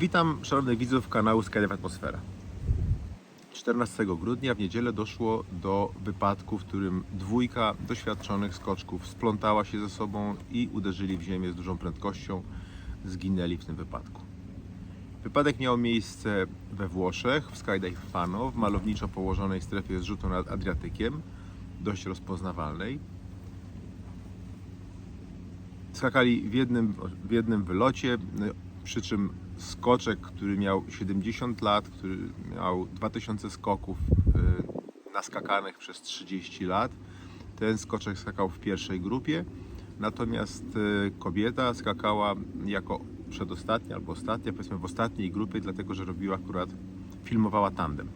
Witam szanownych widzów kanału Skydive Atmosfera. 14 grudnia w niedzielę doszło do wypadku, w którym dwójka doświadczonych skoczków splątała się ze sobą i uderzyli w ziemię z dużą prędkością. Zginęli w tym wypadku. Wypadek miał miejsce we Włoszech, w Skydive Fano, w malowniczo położonej strefie zrzutu nad Adriatykiem, dość rozpoznawalnej. Skakali w jednym, w jednym wylocie, przy czym skoczek, który miał 70 lat, który miał 2000 skoków y, naskakanych przez 30 lat, ten skoczek skakał w pierwszej grupie, natomiast y, kobieta skakała jako przedostatnia albo ostatnia, powiedzmy w ostatniej grupie, dlatego że robiła akurat, filmowała tandem.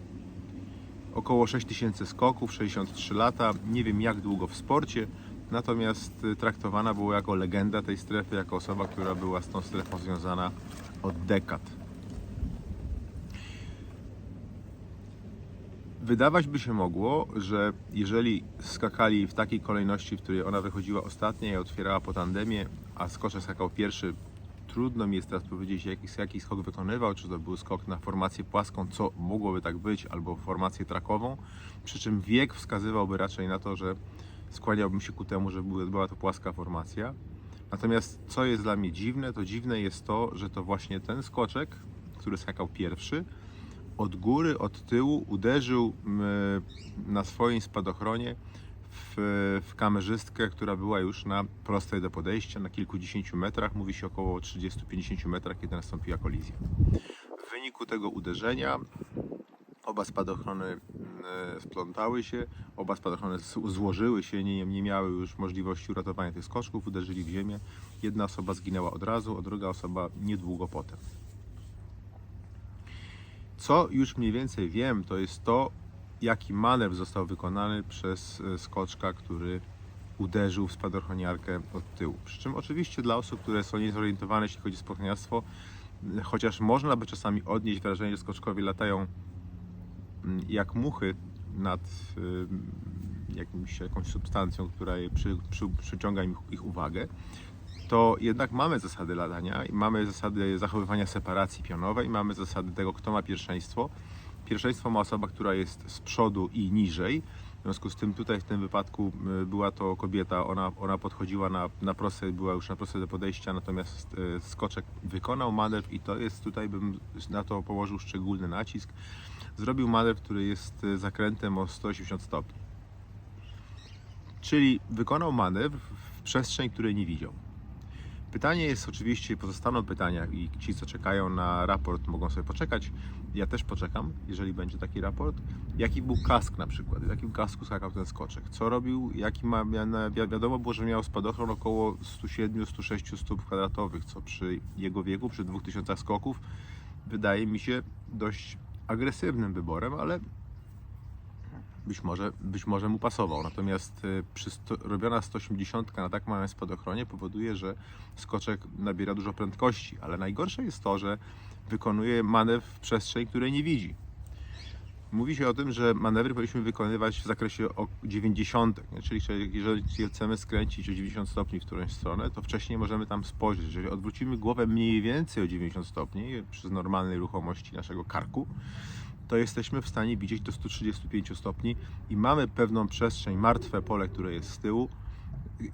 Około 6000 skoków, 63 lata, nie wiem jak długo w sporcie, natomiast y, traktowana była jako legenda tej strefy, jako osoba, która była z tą strefą związana od dekad. Wydawać by się mogło, że jeżeli skakali w takiej kolejności, w której ona wychodziła ostatnia i otwierała po tandemie, a skoczek skakał pierwszy, trudno mi jest teraz powiedzieć, jaki, jaki skok wykonywał, czy to był skok na formację płaską, co mogłoby tak być, albo formację trakową, przy czym wiek wskazywałby raczej na to, że skłaniałbym się ku temu, że były- była to płaska formacja. Natomiast co jest dla mnie dziwne, to dziwne jest to, że to właśnie ten skoczek, który skakał pierwszy, od góry, od tyłu uderzył na swoim spadochronie w, w kamerzystkę, która była już na prostej do podejścia, na kilkudziesięciu metrach, mówi się około 30-50 metrach, kiedy nastąpiła kolizja. W wyniku tego uderzenia oba spadochrony e, splątały się, oba spadochrony złożyły się, nie, nie miały już możliwości uratowania tych skoczków, uderzyli w ziemię. Jedna osoba zginęła od razu, a druga osoba niedługo potem. Co już mniej więcej wiem, to jest to, jaki manewr został wykonany przez e, skoczka, który uderzył w spadochroniarkę od tyłu. Przy czym oczywiście dla osób, które są niezorientowane, jeśli chodzi o spadochroniarstwo, chociaż można by czasami odnieść wrażenie, że skoczkowie latają jak muchy nad y, jakimś, jakąś substancją, która je przy, przy, przyciąga im ich uwagę, to jednak mamy zasady latania i mamy zasady zachowywania separacji pionowej, mamy zasady tego, kto ma pierwszeństwo. Pierwszeństwo ma osoba, która jest z przodu i niżej. W związku z tym tutaj w tym wypadku była to kobieta, ona, ona podchodziła na, na proste, była już na proste do podejścia, natomiast y, skoczek wykonał manewr i to jest tutaj bym na to położył szczególny nacisk. Zrobił manewr, który jest y, zakrętem o 180 stopni. Czyli wykonał manewr w przestrzeń, której nie widział. Pytanie jest oczywiście, pozostaną pytania i ci, co czekają na raport, mogą sobie poczekać. Ja też poczekam, jeżeli będzie taki raport. Jaki był kask na przykład? W jakim kasku skakał ten skoczek? Co robił? Jaki ma, wiadomo było, że miał spadochron około 107-106 stóp kwadratowych, co przy jego wieku, przy 2000 skoków, wydaje mi się dość agresywnym wyborem, ale być może, być może mu pasował. Natomiast y, przy sto, robiona 180 na tak małym spadochronie powoduje, że skoczek nabiera dużo prędkości, ale najgorsze jest to, że wykonuje manewr w przestrzeni, której nie widzi. Mówi się o tym, że manewry powinniśmy wykonywać w zakresie o 90, nie? czyli że jeżeli chcemy skręcić o 90 stopni w którąś stronę, to wcześniej możemy tam spojrzeć. Jeżeli odwrócimy głowę mniej więcej o 90 stopni przy normalnej ruchomości naszego karku, to jesteśmy w stanie widzieć do 135 stopni i mamy pewną przestrzeń, martwe pole, które jest z tyłu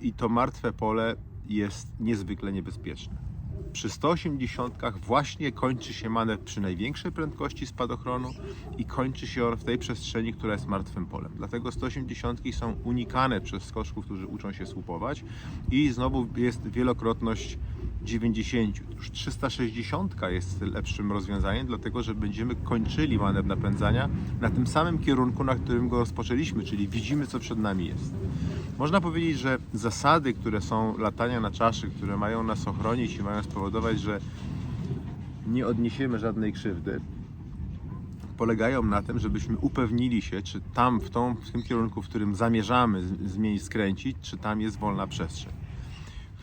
i to martwe pole jest niezwykle niebezpieczne. Przy 180 właśnie kończy się manewr przy największej prędkości spadochronu i kończy się on w tej przestrzeni, która jest martwym polem. Dlatego 180 są unikane przez skoczków, którzy uczą się słupować i znowu jest wielokrotność 90. Już 360 jest lepszym rozwiązaniem, dlatego że będziemy kończyli manewr napędzania na tym samym kierunku, na którym go rozpoczęliśmy, czyli widzimy, co przed nami jest. Można powiedzieć, że zasady, które są latania na czaszy, które mają nas ochronić i mają spowodować, że nie odniesiemy żadnej krzywdy, polegają na tym, żebyśmy upewnili się, czy tam w, tą, w tym kierunku, w którym zamierzamy z- zmienić, skręcić, czy tam jest wolna przestrzeń.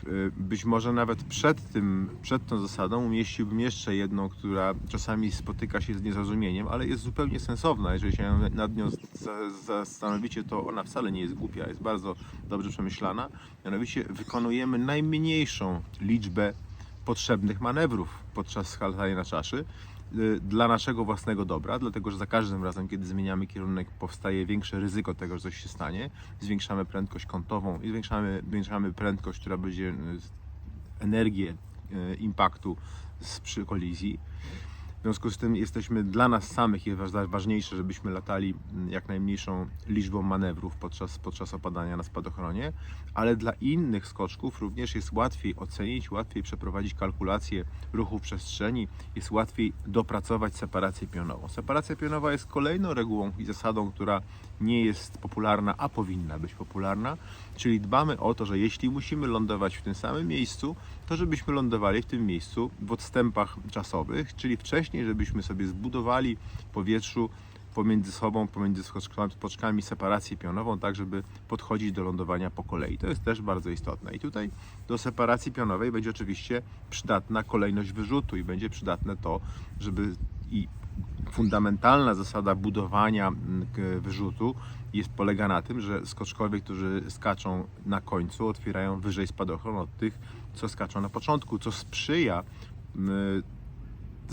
Y, Być może nawet przed, tym, przed tą zasadą umieściłbym jeszcze jedną, która czasami spotyka się z niezrozumieniem, ale jest zupełnie sensowna. Jeżeli się nad nią za- zastanowicie, to ona wcale nie jest głupia, jest bardzo dobrze przemyślana. Mianowicie wykonujemy najmniejszą liczbę potrzebnych manewrów podczas skalania na czaszy dla naszego własnego dobra, dlatego że za każdym razem, kiedy zmieniamy kierunek, powstaje większe ryzyko tego, że coś się stanie. Zwiększamy prędkość kątową i zwiększamy, zwiększamy prędkość, która będzie y, energię y, impaktu z, przy kolizji. W związku z tym jesteśmy dla nas samych jest wa- ważniejsze, żebyśmy latali mm, jak najmniejszą liczbą manewrów podczas, podczas opadania na spadochronie, ale dla innych skoczków również jest łatwiej ocenić, łatwiej przeprowadzić kalkulację ruchu w przestrzeni, jest łatwiej dopracować separację pionową. Separacja pionowa jest kolejną regułą i zasadą, która nie jest popularna, a powinna być popularna, czyli dbamy o to, że jeśli musimy lądować w tym samym miejscu, to żebyśmy lądowali w tym miejscu w odstępach czasowych, czyli wcześniej, żebyśmy sobie zbudowali w powietrzu pomiędzy sobą, pomiędzy spoczkami separację pionową, tak żeby podchodzić do lądowania po kolei. To jest też bardzo istotne. I tutaj do separacji pionowej będzie oczywiście przydatna kolejność wyrzutu i będzie przydatne to, żeby i fundamentalna zasada budowania wyrzutu jest polega na tym, że skoczkowie, którzy skaczą na końcu, otwierają wyżej spadochron od tych, co skaczą na początku, co sprzyja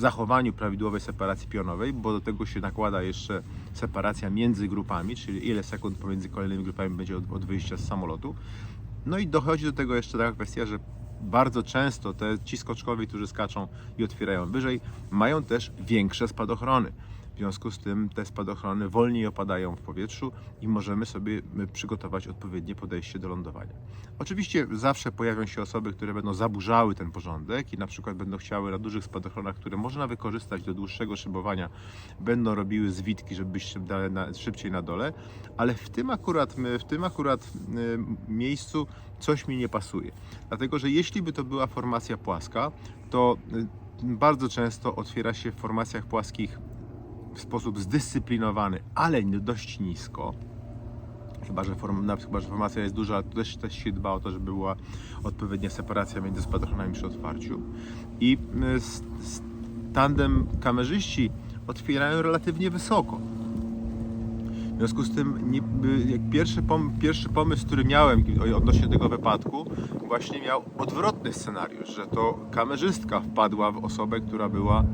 zachowaniu prawidłowej separacji pionowej, bo do tego się nakłada jeszcze separacja między grupami, czyli ile sekund pomiędzy kolejnymi grupami będzie od, od wyjścia z samolotu. No i dochodzi do tego jeszcze taka kwestia, że bardzo często te ci skoczkowie, którzy skaczą i otwierają wyżej, mają też większe spadochrony. W związku z tym te spadochrony wolniej opadają w powietrzu i możemy sobie y, przygotować odpowiednie podejście do lądowania. Oczywiście zawsze pojawią się osoby, które będą zaburzały ten porządek i na przykład będą chciały na dużych spadochronach, które można wykorzystać do dłuższego szybowania, będą robiły zwitki, żeby być szybciej na dole, ale w tym akurat, w tym akurat y, miejscu coś mi nie pasuje. Dlatego, że jeśli by to była formacja płaska, to y, bardzo często otwiera się w formacjach płaskich w sposób zdyscyplinowany, ale dość nisko. Chyba, że, form, chyba, że formacja jest duża, to też, też się dba o to, żeby była odpowiednia separacja między spadochronami przy otwarciu. I y, tandem kamerzyści otwierają relatywnie wysoko. W związku z tym nie, pierwszy, pom, pierwszy pomysł, który miałem odnośnie tego wypadku, właśnie miał odwrotny scenariusz, że to kamerzystka wpadła w osobę, która była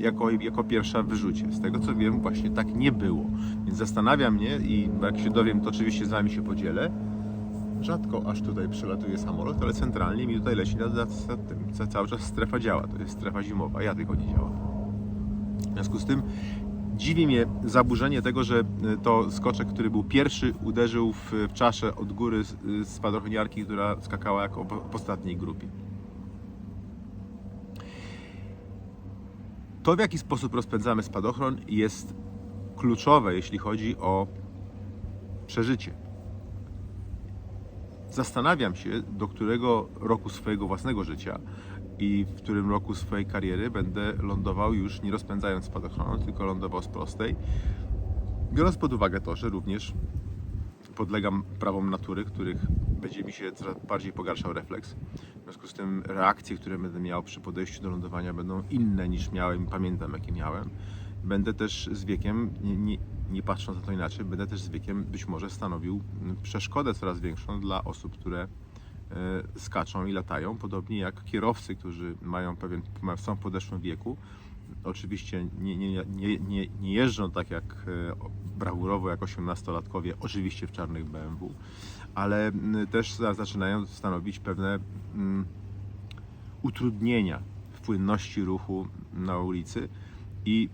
jako, jako pierwsza w wyrzucie. Z tego co wiem, właśnie tak nie było. Więc zastanawia mnie i jak się dowiem, to oczywiście z Wami się podzielę. Rzadko aż tutaj przylatuje samolot, ale centralnie mi tutaj leci nad, tym. Ca- Cały czas strefa działa, to jest strefa zimowa, ja tylko nie działam. W związku z tym dziwi mnie zaburzenie tego, że y, to skoczek, który był pierwszy, uderzył w, w czaszę od góry y, spadochroniarki, która skakała jako w, w ostatniej grupie. To, w jaki sposób rozpędzamy spadochron, jest kluczowe, jeśli chodzi o przeżycie. Zastanawiam się, do którego roku swojego własnego życia i w którym roku swojej kariery będę lądował już nie rozpędzając spadochronu, tylko lądował z prostej. Biorąc pod uwagę to, że również podlegam prawom natury, których będzie mi się coraz bardziej pogarszał refleks. W związku z tym reakcje, które będę miał przy podejściu do lądowania będą inne niż miałem, pamiętam jakie miałem. Będę też z wiekiem, nie, nie, nie patrząc na to inaczej, będę też z wiekiem być może stanowił przeszkodę coraz większą dla osób, które e, skaczą i latają, podobnie jak kierowcy, którzy mają pewien, są w podeszłym wieku. Oczywiście nie, nie, nie, nie, nie jeżdżą tak jak e, brawurowo jak 18-latkowie, oczywiście w czarnych BMW, ale mm, też za- zaczynają stanowić pewne mm, utrudnienia w płynności ruchu na ulicy i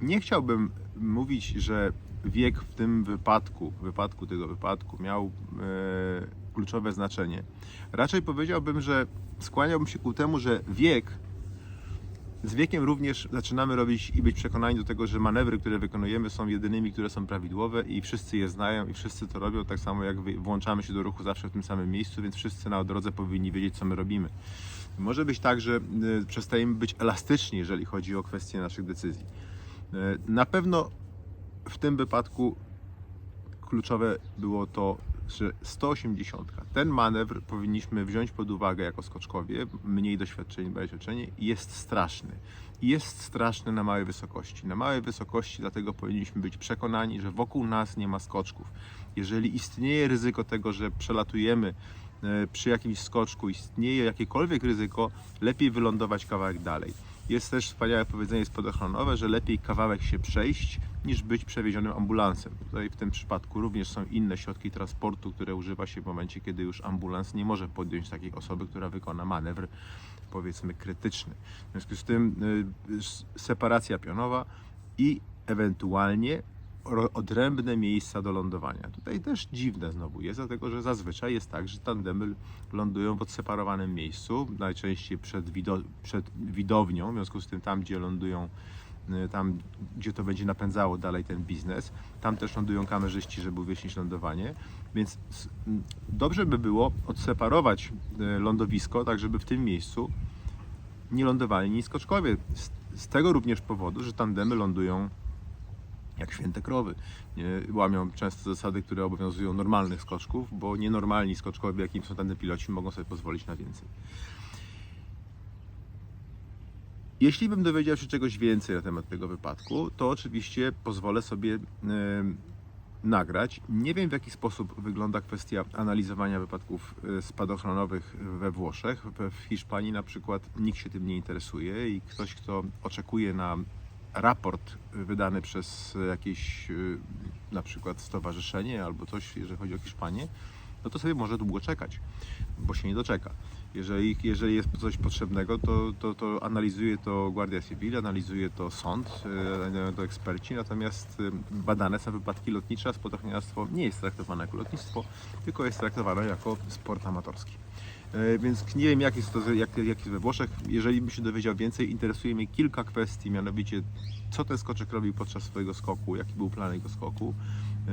nie chciałbym mówić, że wiek w tym wypadku, w wypadku tego wypadku miał e, kluczowe znaczenie. Raczej powiedziałbym, że skłaniałbym się ku temu, że wiek z wiekiem również zaczynamy robić i być przekonani do tego, że manewry, które wykonujemy są jedynymi, które są prawidłowe i wszyscy je znają i wszyscy to robią, tak samo jak włączamy się do ruchu zawsze w tym samym miejscu, więc wszyscy na drodze powinni wiedzieć, co my robimy. Może być tak, że y, przestajemy być elastyczni, jeżeli chodzi o kwestie naszych decyzji. Y, Na pewno w tym wypadku kluczowe było to, że 180. Ten manewr powinniśmy wziąć pod uwagę jako skoczkowie, mniej doświadczeni, bardziej doświadczeni, jest straszny. Jest straszny na małej wysokości. Na małej wysokości dlatego powinniśmy być przekonani, że wokół nas nie ma skoczków. Jeżeli istnieje ryzyko tego, że przelatujemy e, przy jakimś skoczku istnieje jakiekolwiek ryzyko, lepiej wylądować kawałek dalej. Jest też wspaniałe powiedzenie spadochronowe, że lepiej kawałek się przejść, niż być przewiezionym ambulansem. Tutaj w tym przypadku również są inne środki transportu, które używa się w momencie, kiedy już ambulans nie może podjąć takiej osoby, która wykona manewr powiedzmy krytyczny. W związku z tym y, separacja pionowa i ewentualnie odrębne miejsca do lądowania. Tutaj też dziwne znowu jest, dlatego że zazwyczaj jest tak, że tandemy lądują w odseparowanym miejscu, najczęściej przed, wido- przed widownią, w związku z tym tam, gdzie lądują y, tam, gdzie to będzie napędzało dalej ten biznes. Tam też lądują kamerzyści, żeby uwiecznić lądowanie. Więc dobrze by było odseparować y, lądowisko, tak żeby w tym miejscu nie lądowali niskoczkowie. Z tego również powodu, że tandemy lądują jak święte krowy. Łamią często zasady, które obowiązują normalnych skoczków, bo nienormalni skoczkowie, jakim są tandem piloci, mogą sobie pozwolić na więcej. Jeśli bym dowiedział się czegoś więcej na temat tego wypadku, to oczywiście pozwolę sobie nagrać. Nie wiem w jaki sposób wygląda kwestia analizowania wypadków e, spadochronowych we Włoszech. W Hiszpanii na przykład nikt się tym nie interesuje i ktoś, kto oczekuje na raport wydany przez jakieś e, na przykład stowarzyszenie albo coś, jeżeli chodzi o Hiszpanię, no to sobie może długo czekać, bo się nie doczeka. Jeżeli, jeżeli jest coś potrzebnego, to, to, to analizuje to Guardia Civil, analizuje to sąd, analizują to eksperci, natomiast badane są wypadki lotnicze, a spadochroniarstwo nie jest traktowane jako lotnictwo, tylko jest traktowane jako sport amatorski. E, Więc nie wiem, jak jest to jak, jak jest we Włoszech. Jeżeli bym się dowiedział więcej, interesuje mnie kilka kwestii, mianowicie co ten skoczek robił podczas swojego skoku, jaki był plan jego skoku,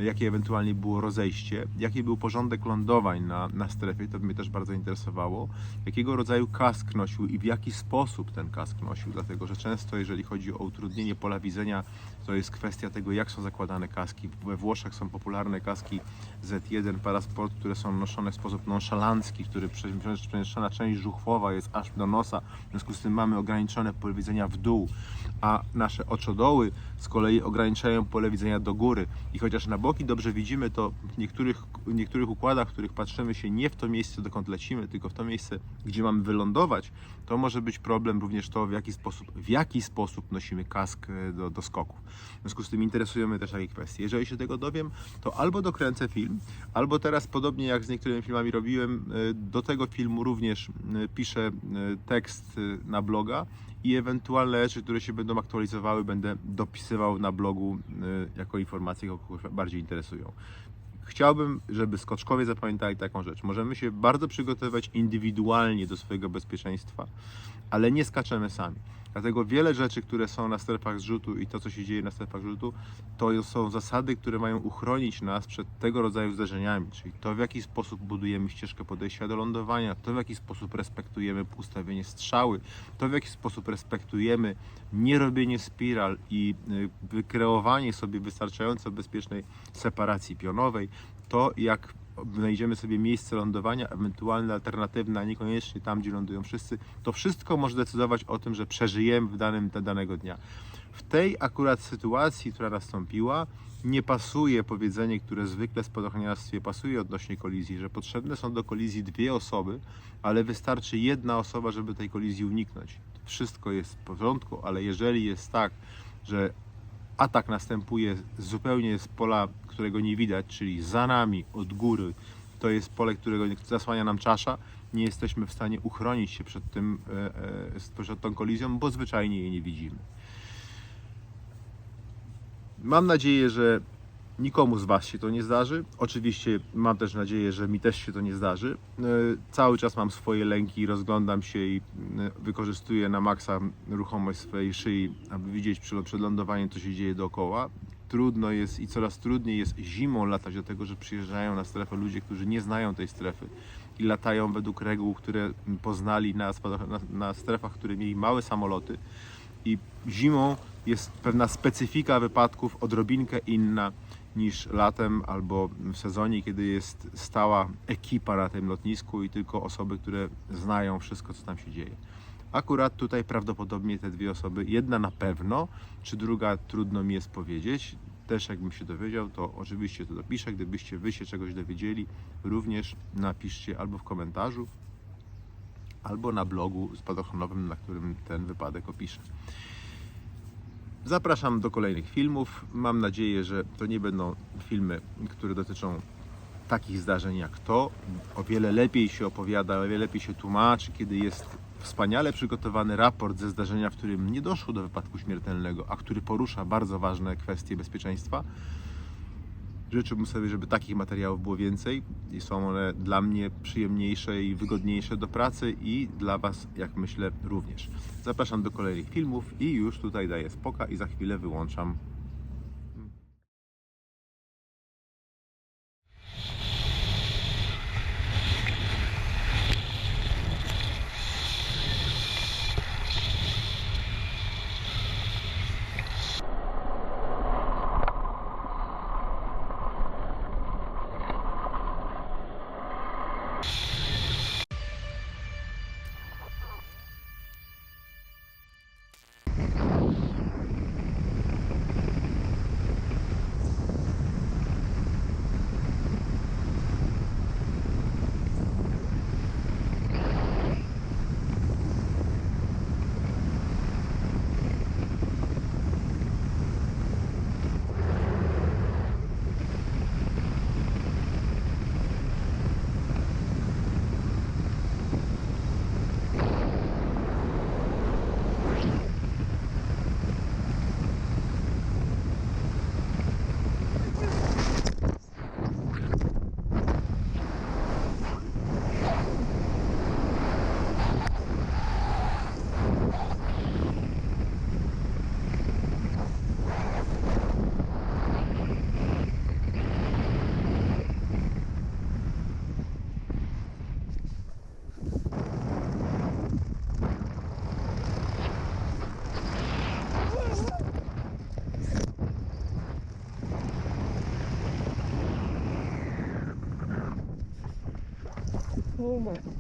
jakie ewentualnie było rozejście, jaki był porządek lądowań na, na strefie, to mnie też bardzo interesowało, jakiego rodzaju kask nosił i w jaki sposób ten kask nosił, dlatego że często jeżeli chodzi o utrudnienie pola widzenia, to jest kwestia tego, jak są zakładane kaski. We Włoszech są popularne kaski Z1 Parasport, które są noszone w sposób nonszalancki, który prze- przemieszczona część żuchwowa jest aż do nosa, w związku z tym mamy ograniczone pole widzenia w dół, a nasze oczodoły z kolei ograniczają pole widzenia do góry. I chociaż na boki dobrze widzimy, to w niektórych, w niektórych układach, w których patrzymy się nie w to miejsce, dokąd lecimy, tylko w to miejsce, gdzie mamy wylądować, to może być problem również to, w jaki sposób, w jaki sposób nosimy kask e, do, do skoków. W związku z tym interesują mnie też takie kwestie. Jeżeli się tego dowiem, to albo dokręcę film, albo teraz, podobnie jak z niektórymi filmami robiłem, e, do tego filmu również piszę e, tekst na bloga i ewentualne rzeczy, które się będą aktualizowały, będę dopisywał na blogu e, jako informacje, które bardziej interesują. Chciałbym, żeby skoczkowie zapamiętali taką rzecz. Możemy się bardzo przygotowywać indywidualnie do swojego bezpieczeństwa, ale nie skaczemy sami. Dlatego wiele rzeczy, które są na strefach zrzutu i to, co się dzieje na strefach zrzutu, to są zasady, które mają uchronić nas przed tego rodzaju zdarzeniami, czyli to, w jaki sposób budujemy ścieżkę podejścia do lądowania, to, w jaki sposób respektujemy ustawienie strzały, to, w jaki sposób respektujemy nierobienie spiral i y, wykreowanie sobie wystarczająco bezpiecznej separacji pionowej, to, jak znajdziemy sobie miejsce lądowania, ewentualne alternatywne, a niekoniecznie tam, gdzie lądują wszyscy, to wszystko może decydować o tym, że przeżyjemy w danym danego dnia. W tej akurat sytuacji, która nastąpiła, nie pasuje powiedzenie, które zwykle w spadochroniarstwie pasuje odnośnie kolizji, że potrzebne są do kolizji dwie osoby, ale wystarczy jedna osoba, żeby tej kolizji uniknąć. Wszystko jest w porządku, ale jeżeli jest tak, że atak następuje zupełnie z pola, którego nie widać, czyli za nami, od góry, to jest pole, którego zasłania nam czasza, nie jesteśmy w stanie uchronić się przed, tym, e, e, przed tą kolizją, bo zwyczajnie jej nie widzimy. Mam nadzieję, że nikomu z Was się to nie zdarzy. Oczywiście mam też nadzieję, że mi też się to nie zdarzy. E, Cały czas mam swoje lęki, rozglądam się i e, wykorzystuję na maksa ruchomość swojej szyi, aby widzieć przed, lądowaniem, co się dzieje dookoła. Trudno jest i coraz trudniej jest zimą latać, dlatego że przyjeżdżają na strefę ludzie, którzy nie znają tej strefy i latają według reguł, które poznali na, na, na strefach, które mieli małe samoloty. I zimą jest pewna specyfika wypadków, odrobinkę inna niż latem albo w sezonie, kiedy jest stała ekipa na tym lotnisku i tylko osoby, które znają wszystko, co tam się dzieje. Akurat tutaj prawdopodobnie te dwie osoby, jedna na pewno, czy druga trudno mi jest powiedzieć. też jakbym się dowiedział, to oczywiście to dopiszę. Gdybyście wy się czegoś dowiedzieli, również napiszcie albo w komentarzu, albo na blogu spadochronowym, na którym ten wypadek opiszę. Zapraszam do kolejnych filmów. Mam nadzieję, że to nie będą filmy, które dotyczą takich zdarzeń jak to. O wiele lepiej się opowiada, o wiele lepiej się tłumaczy, kiedy jest wspaniale przygotowany raport ze zdarzenia, w którym nie doszło do wypadku śmiertelnego, a który porusza bardzo ważne kwestie bezpieczeństwa. Życzyłbym sobie, żeby takich materiałów było więcej i są one dla mnie przyjemniejsze i wygodniejsze do pracy i dla Was, jak myślę, również. Zapraszam do kolejnych filmów i już tutaj daję spoka i za chwilę wyłączam Oh my.